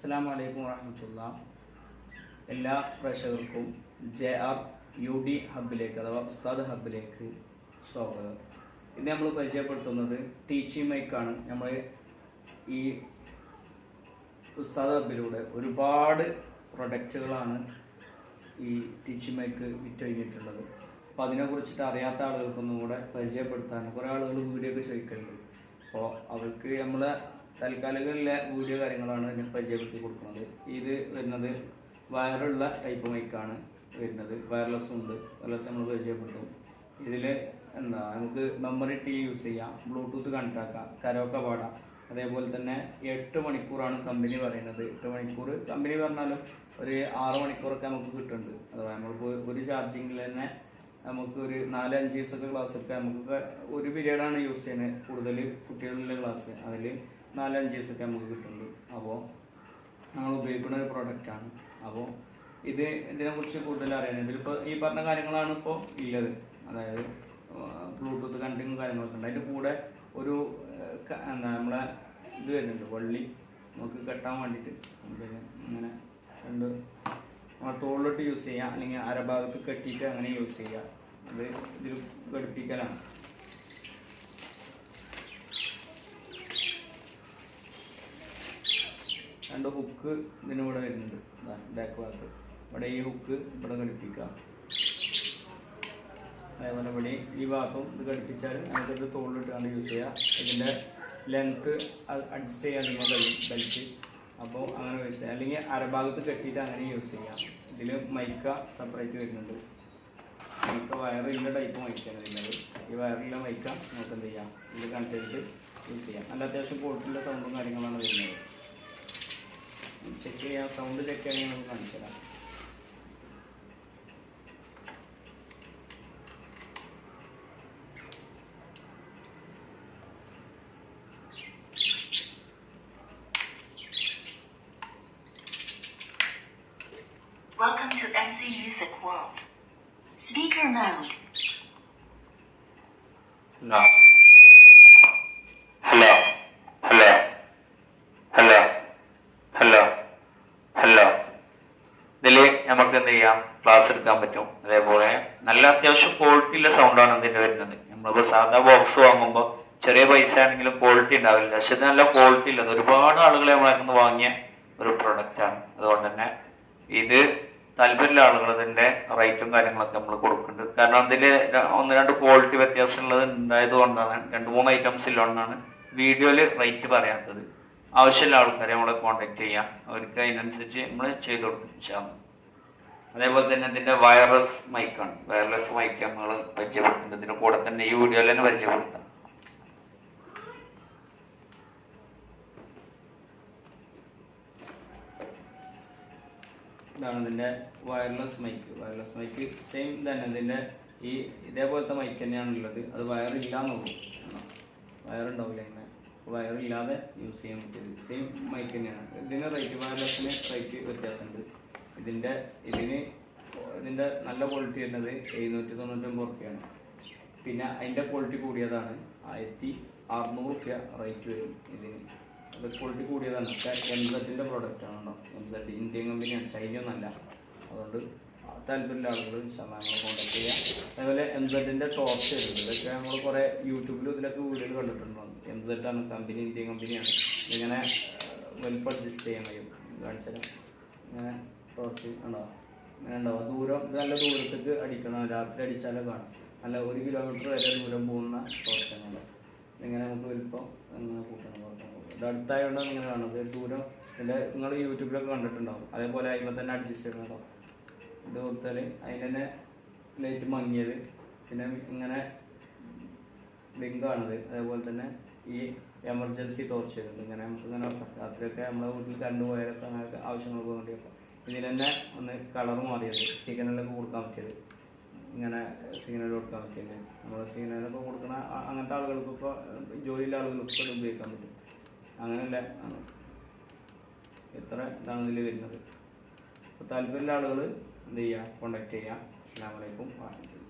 അസ്സാം വലൈക്കും വാഹമത്തുള്ള എല്ലാ പ്രേക്ഷകർക്കും ജെ ആർ യു ഡി ഹബിലേക്ക് അഥവാ ഉസ്താദ് ഹബിലേക്ക് സ്വാഗതം. ഇന്ന് നമ്മൾ പരിചയപ്പെടുത്തുന്നത് ടീച്ചിങ് മൈക്കാണ് നമ്മൾ ഈ ഉസ്താദ് ഹബിലൂടെ ഒരുപാട് പ്രൊഡക്റ്റുകളാണ് ഈ ടീച്ചിങ് മൈക്ക് വിറ്റ് കഴിഞ്ഞിട്ടുള്ളത് അപ്പോൾ അതിനെക്കുറിച്ചിട്ട് അറിയാത്ത ആളുകൾക്കൊന്നും കൂടെ പരിചയപ്പെടുത്താൻ കുറേ ആളുകൾ വീഡിയോ ഒക്കെ ചോദിക്കലുണ്ട്. അപ്പോൾ അവർക്ക് നമ്മൾ തൽക്കാലികളിലെ വീഡിയോ കാര്യങ്ങളാണ് ഞാൻ പരിചയപ്പെടുത്തി കൊടുക്കുന്നത്. ഇത് വരുന്നത് വയറുള്ള ടൈപ്പ് മൈക്കാണ് വരുന്നത്. വയർലെസ് ഉണ്ട്. വയർലെസ് നമ്മൾ പരിചയപ്പെടുത്തും ഇതിൽ എന്താ നമുക്ക് മെമ്മറി ടി യൂസ് ചെയ്യാം ബ്ലൂടൂത്ത് കണക്ട് ആക്കാം കരോക്ക പാടാം. അതേപോലെ തന്നെ എട്ട് മണിക്കൂറാണ് കമ്പനി പറയുന്നത്. എട്ട് മണിക്കൂർ കമ്പനി പറഞ്ഞാലും ഒരു ആറ് മണിക്കൂറൊക്കെ നമുക്ക് കിട്ടുന്നുണ്ട്. അഥവാ നമ്മളിപ്പോൾ ഒരു ചാർജിങ്ങിൽ തന്നെ നമുക്ക് ഒരു നാല് അഞ്ച് ദിവസമൊക്കെ ക്ലാസ് ഒക്കെ നമുക്ക് ഒരു പീരീഡാണ് യൂസ് ചെയ്യുന്നത്. കൂടുതൽ കുട്ടികളുടെ ക്ലാസ് അതിൽ നാല് അഞ്ച് ദിവസമൊക്കെ നമുക്ക് കിട്ടുന്നുണ്ട്. അപ്പോൾ നമ്മൾ ഉപയോഗിക്കുന്ന ഒരു പ്രോഡക്റ്റാണ് അപ്പോൾ ഇത് ഇതിനെക്കുറിച്ച് കൂടുതൽ അറിയാൻ ഇതിലിപ്പോൾ ഈ പറഞ്ഞ കാര്യങ്ങളാണ് ഇപ്പോൾ ഉള്ളത്. അതായത് ബ്ലൂടൂത്ത് കണക്റ്റിങ്ങും കാര്യങ്ങളൊക്കെ ഉണ്ട്. അതിന്റെ കൂടെ ഒരു എന്താ നമ്മളെ ഇത് വരുന്നുണ്ട്. വള്ളി നമുക്ക് കെട്ടാൻ വേണ്ടിയിട്ട്. ഇങ്ങനെ രണ്ട് നമ്മൾ തോളിലോട്ട് യൂസ് ചെയ്യാം. അല്ലെങ്കിൽ അരഭാഗത്ത് കെട്ടിയിട്ട് അങ്ങനെ യൂസ് ചെയ്യുക അത് ഇതിൽ ഘടിപ്പിക്കലാണ്. രണ്ട് ഹുക്ക് ഇതിന് ഇവിടെ വരുന്നുണ്ട്. ബാക്ക് ഭാഗത്ത്. ഇവിടെ ഈ ഹുക്ക് ഇവിടെ ഘടിപ്പിക്കാം. അതേപോലെ ഇവിടെ ഈ ഭാഗത്തും ഇത് ഘടിപ്പിച്ചാൽ നമുക്കിത് തോളിലിട്ടാണ് യൂസ് ചെയ്യുക ഇതിന്റെ ലെങ്ത്ത് അഡ്ജസ്റ്റ് ചെയ്യാൻ നിങ്ങൾ കഴിയും ബെൽറ്റ് അപ്പോൾ അങ്ങനെ യൂസ് ചെയ്യാം. അല്ലെങ്കിൽ അരഭാഗത്ത് കെട്ടിയിട്ട് അങ്ങനെ യൂസ് ചെയ്യാം. ഇതിൽ മൈക്ക സെപ്പറേറ്റ് വരുന്നുണ്ട്. മൈക്ക വയറില്ല ടൈപ്പ് മൈക്കാണ് വരുന്നത്. ഈ വയറില്ല മൈക്ക നമുക്ക് എന്ത് ചെയ്യാം? ഇത് കണക്ട് ചെയ്തിട്ട് യൂസ് ചെയ്യാം. നല്ല അത്യാവശ്യം ക്വാളിറ്റിയുള്ള സൗണ്ടും കാര്യങ്ങളാണ് വരുന്നത് ചെക്ക് ചെയ്യാം സൗണ്ട് ചെക്ക് ചെയ്യണമെങ്കിൽ നമുക്ക് കാണിച്ചു തരാം Welcome to MC Music World. Speaker mode. Hello എടുക്കാൻ പറ്റും. അതേപോലെ നല്ല അത്യാവശ്യം ക്വാളിറ്റി ഉള്ള സൗണ്ടാണ് ഇതിന്റെ വരുന്നത്. നമ്മളിപ്പോൾ സാധാ ബോക്സ് വാങ്ങുമ്പോൾ ചെറിയ പൈസ ആണെങ്കിലും ക്വാളിറ്റി ഉണ്ടാവില്ല. പക്ഷെ ഇത് നല്ല ക്വാളിറ്റി ഉള്ളത്. ഒരുപാട് ആളുകളെ നമ്മളെ വാങ്ങിയ ഒരു പ്രൊഡക്റ്റ് ആണ്. അതുകൊണ്ട് തന്നെ ഇത് താല്പര്യമുള്ള ആളുകൾ ഇതിന്റെ റേറ്റും കാര്യങ്ങളൊക്കെ നമ്മൾ കൊടുക്കുന്നുണ്ട്. കാരണം അതിൽ ഒന്ന് രണ്ട് ക്വാളിറ്റി വ്യത്യാസമുള്ളത് ഉണ്ടായത് കൊണ്ടാണ്. രണ്ട് മൂന്ന് ഐറ്റംസിലുകൊണ്ടാണ് വീഡിയോയിൽ റേറ്റ് പറയാത്തത്. ആവശ്യമുള്ള ആൾക്കാരെ നമ്മളെ കോൺടാക്ട് ചെയ്യാം. അവർക്ക് അതിനനുസരിച്ച് നമ്മൾ ചെയ്തു കൊടുക്കും. അതേപോലെ തന്നെ ഇതിന്റെ വയർലെസ് മൈക്കാണ് വയർലെസ് മൈക്ക് നമ്മൾ പരിചയപ്പെടുത്തുന്നുണ്ട് ഇതിന്റെ കൂടെ തന്നെ ഈ വീഡിയോയിൽ തന്നെ പരിചയപ്പെടുത്താം. ഇതാണ് ഇതിന്റെ wireless mic wireless mic same തന്നെ ഇതിന്റെ ഈ ഇതേപോലത്തെ മൈക്ക് തന്നെയാണ് ഉള്ളത്. അത് വയറില്ലാന്നുള്ളൂ വയറുണ്ടാവില്ല ഇങ്ങനെ വയറില്ലാതെ യൂസ് ചെയ്യാൻ പറ്റിയത്. സെയിം മൈക്ക് തന്നെയാണ്. ഇതിന് റേറ്റ് വയർലെസ്സിന് റേറ്റ് വ്യത്യാസമുണ്ട്. ഇതിന്റെ ഇതിന് ഇതിന്റെ നല്ല ക്വാളിറ്റി വരുന്നത് എഴുന്നൂറ്റി തൊണ്ണൂറ്റൊമ്പത് റുപ്യാണ് പിന്നെ അതിന്റെ ക്വാളിറ്റി കൂടിയതാണ് ആയിരത്തി അറുന്നൂറ് റുപ്യ റേറ്റ് വരും ഇതിന്. അത് ക്വാളിറ്റി കൂടിയതാണ്. എം സെറ്റിന്റെ പ്രോഡക്റ്റ് ആണ് കേട്ടോ എം സെറ്റ് ഇന്ത്യൻ കമ്പനിയാണ് ചൈന ഒന്നല്ല. അതുകൊണ്ട് താല്പര്യമുള്ള ആളുകൾ ശതമാനങ്ങൾ കോൺടാക്ട് ചെയ്യാം. അതേപോലെ എം സെറ്റിന്റെ ടോർച്ച് വരുന്നത്. ഇതൊക്കെ നമ്മൾ കുറേ യൂട്യൂബിലും ഇതിലൊക്കെ വീഡിയോയിൽ കണ്ടിട്ടുണ്ടോ? എം സെറ്റാണ് ആണ് കമ്പനി ഇന്ത്യൻ കമ്പനിയാണ് ഇങ്ങനെ വലിപ്പം അഡ്ജസ്റ്റ് ചെയ്യാൻ കഴിയും കാണിച്ചാൽ ഇങ്ങനെ ടോർച്ച് ഉണ്ടോ അങ്ങനെ ഉണ്ടാവും ദൂരം നല്ല ദൂരത്തേക്ക് അടിക്കണം. രാത്രി അടിച്ചാലേ കാണാം. നല്ല ഒരു കിലോമീറ്റർ വരെ ദൂരം പോകുന്ന ടോർച്ചാണ് ഇങ്ങനെ നമുക്ക് വലിപ്പം ഇങ്ങനെ കൂട്ടണം. ഇത് അടുത്തായതുകൊണ്ടാണ് ഇങ്ങനെ കാണുന്നത്. ദൂരം ഇതിന്റെ നിങ്ങൾ യൂട്യൂബിലൊക്കെ കണ്ടിട്ടുണ്ടാവും. അതേപോലെ അതിമ്പോൾ തന്നെ അഡ്ജസ്റ്റ് ചെയ്യണം ഇത് കൊടുത്താൽ അതിന് തന്നെ ലൈറ്റ് മങ്ങിയത്. പിന്നെ ഇങ്ങനെ ലിങ്കാണത് അതേപോലെ തന്നെ ഈ എമർജൻസി ടോർച്ച് ഇങ്ങനെ നമുക്ക് ഇങ്ങനെ രാത്രിയൊക്കെ നമ്മളെ വീട്ടിൽ കണ്ടുപോയാലൊക്കെ അങ്ങനെയൊക്കെ അങ്ങനെ ആവശ്യങ്ങൾക്ക് വേണ്ടിയൊക്കെ. ഇതിൽ തന്നെ ഒന്ന് കളർ മാറിയത്. സിഗ്നലൊക്കെ കൊടുക്കാൻ പറ്റിയത്. ഇങ്ങനെ സിഗ്നൽ കൊടുക്കാൻ പറ്റിയത്. നമ്മൾ സിഗ്നലൊക്കെ കൊടുക്കുന്ന അങ്ങനത്തെ ആളുകൾക്ക് ഇപ്പോൾ ജോലിയിലെ ആളുകൾക്ക് ഇത് ഉപയോഗിക്കാൻ പറ്റും. അങ്ങനെയല്ല ഇത്ര ഇതാണ് ഇതിൽ വരുന്നത്. അപ്പോൾ താല്പര്യമുള്ള ആളുകൾ എന്ത് ചെയ്യുക കോണ്ടാക്ട് ചെയ്യുക അസ്സാം വലൈക്കും